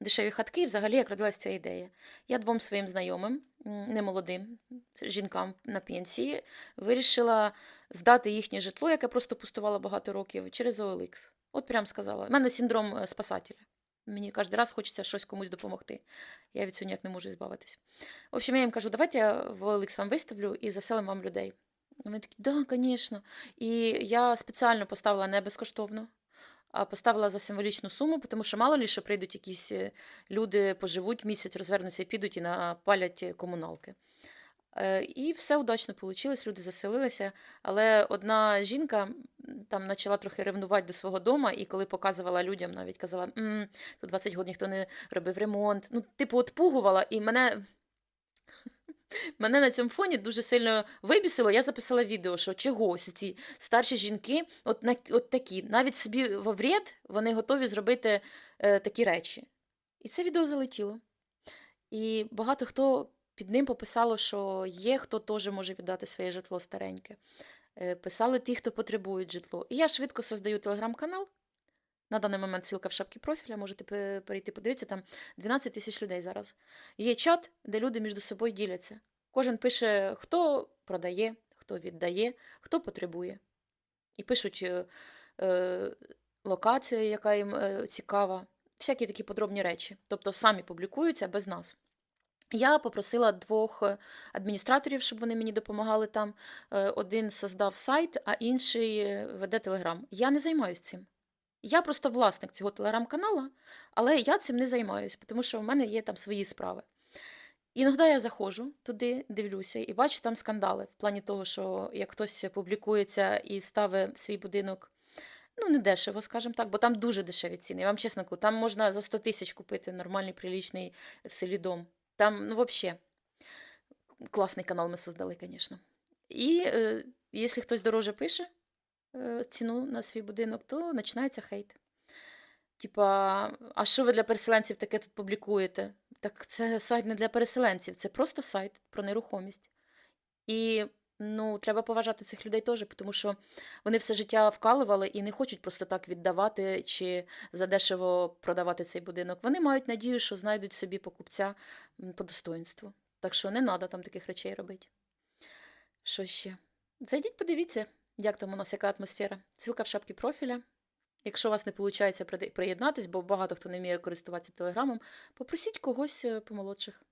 дешеві хатки, і взагалі як родилася ця ідея. Я двом своїм знайомим, немолодим жінкам на пенсії, вирішила здати їхнє житло, яке просто пустувало багато років, через OLX. От прям сказала. У мене синдром е, спасателя. Мені кожен раз хочеться щось комусь допомогти. Я від цього ніяк не можу збавитись. В общем, я їм кажу, давайте я в OLX вам виставлю і заселим вам людей. Вони такі, да, звісно. І я спеціально поставила не безкоштовно, поставила за символічну суму, тому що мало лі, що прийдуть якісь е, люди, поживуть місяць, розвернуться і підуть і напалять е, комуналки. Е, І все удачно вийшло, люди заселилися. Але одна жінка там почала трохи ревнувати до свого дому, і коли показувала людям, навіть казала, «М, тут 20 років ніхто не робив ремонт. Ну, типу, отпугувала, і мене. Мене на цьому фоні дуже сильно вибісило. Я записала відео, що чогось ці старші жінки, от, от такі, навіть собі во вред, вони готові зробити е, такі речі. І це відео залетіло. І багато хто під ним пописало, що є хто теж може віддати своє житло стареньке. Е, Писали ті, хто потребують житло. І я швидко создаю телеграм-канал. На даний момент ссылка в шапці профіля, можете перейти подивитися, там 12 тисяч людей зараз. Є чат, де люди між собою діляться. Кожен пише, хто продає, хто віддає, хто потребує. І пишуть е, е, локацію, яка їм е, цікава, всякі такі подробні речі. Тобто самі публікуються без нас. Я попросила двох е, адміністраторів, щоб вони мені допомагали там. Один создав сайт, а інший веде телеграм. Я не займаюся цим. Я просто власник цього телеграм-канала, але я цим не займаюся, тому що в мене є там свої справи. Іноді я заходжу туди, дивлюся і бачу там скандали в плані того, що як хтось публікується і ставить свій будинок, ну не дешево, скажімо так, бо там дуже дешеві ціни. Я вам чесно кажу, там можна за 100 тисяч купити нормальний, прилічний в селі дом. Там, ну, взагалі, класний канал ми создали, звісно. І е, якщо хтось дороже пише ціну на свій будинок, то починається хейт. Типа, а що ви для переселенців таке тут публікуєте? Так це сайт не для переселенців, це просто сайт про нерухомість. І ну, треба поважати цих людей теж, тому що вони все життя вкалували і не хочуть просто так віддавати чи задешево продавати цей будинок. Вони мають надію, що знайдуть собі покупця по достоинству. Так що не треба там таких речей робити. Що ще? Зайдіть, подивіться, як там у нас яка атмосфера. Ссылка в шапці профіля. Якщо у вас не виходить приєднатись, бо багато хто не вміє користуватися телеграмом, попросіть когось е, помолодших.